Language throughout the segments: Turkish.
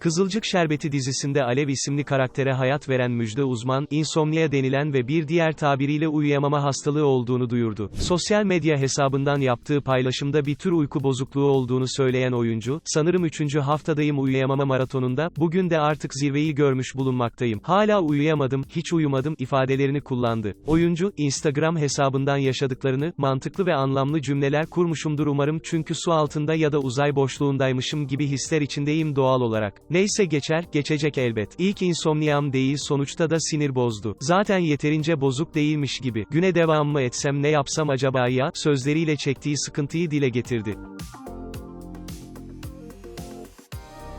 Kızılcık Şerbeti dizisinde Alev isimli karaktere hayat veren Müjde Uzman, insomnia denilen ve bir diğer tabiriyle uyuyamama hastalığı olduğunu duyurdu. Sosyal medya hesabından yaptığı paylaşımda bir tür uyku bozukluğu olduğunu söyleyen oyuncu, sanırım 3. haftadayım uyuyamama maratonunda, bugün de artık zirveyi görmüş bulunmaktayım. Hala uyuyamadım, hiç uyumadım ifadelerini kullandı. Oyuncu, Instagram hesabından yaşadıklarını, mantıklı ve anlamlı cümleler kurmuşumdur umarım çünkü su altında ya da uzay boşluğundaymışım gibi hisler içindeyim doğal olarak. Neyse geçer, geçecek elbet. İlk insomniam değil sonuçta da sinir bozdu. Zaten yeterince bozuk değilmiş gibi. Güne devam mı etsem ne yapsam acaba ya, sözleriyle çektiği sıkıntıyı dile getirdi.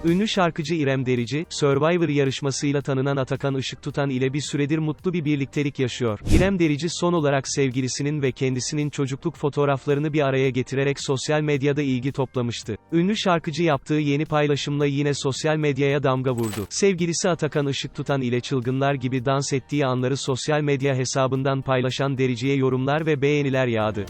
Ünlü şarkıcı İrem Derici, Survivor yarışmasıyla tanınan Atakan Işıktutan ile bir süredir mutlu bir birliktelik yaşıyor. İrem Derici son olarak sevgilisinin ve kendisinin çocukluk fotoğraflarını bir araya getirerek sosyal medyada ilgi toplamıştı. Ünlü şarkıcı yaptığı yeni paylaşımla yine sosyal medyaya damga vurdu. Sevgilisi Atakan Işıktutan ile çılgınlar gibi dans ettiği anları sosyal medya hesabından paylaşan Derici'ye yorumlar ve beğeniler yağdı.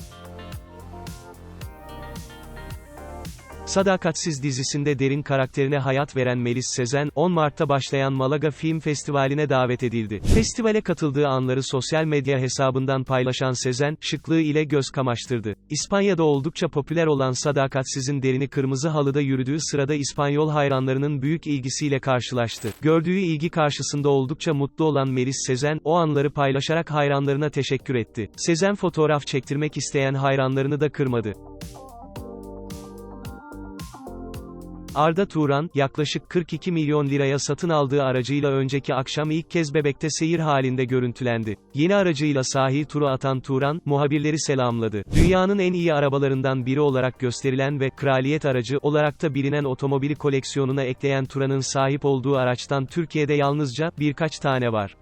Sadakatsiz dizisinde derin karakterine hayat veren Melis Sezen, 10 Mart'ta başlayan Malaga Film Festivali'ne davet edildi. Festivale katıldığı anları sosyal medya hesabından paylaşan Sezen, şıklığı ile göz kamaştırdı. İspanya'da oldukça popüler olan Sadakatsiz'in derini kırmızı halıda yürüdüğü sırada İspanyol hayranlarının büyük ilgisiyle karşılaştı. Gördüğü ilgi karşısında oldukça mutlu olan Melis Sezen, o anları paylaşarak hayranlarına teşekkür etti. Sezen fotoğraf çektirmek isteyen hayranlarını da kırmadı. Arda Turan, yaklaşık 42 milyon liraya satın aldığı aracıyla önceki akşam ilk kez Bebek'te seyir halinde görüntülendi. Yeni aracıyla sahil turu atan Turan, muhabirleri selamladı. Dünyanın en iyi arabalarından biri olarak gösterilen ve kraliyet aracı olarak da bilinen otomobili koleksiyonuna ekleyen Turan'ın sahip olduğu araçtan Türkiye'de yalnızca birkaç tane var.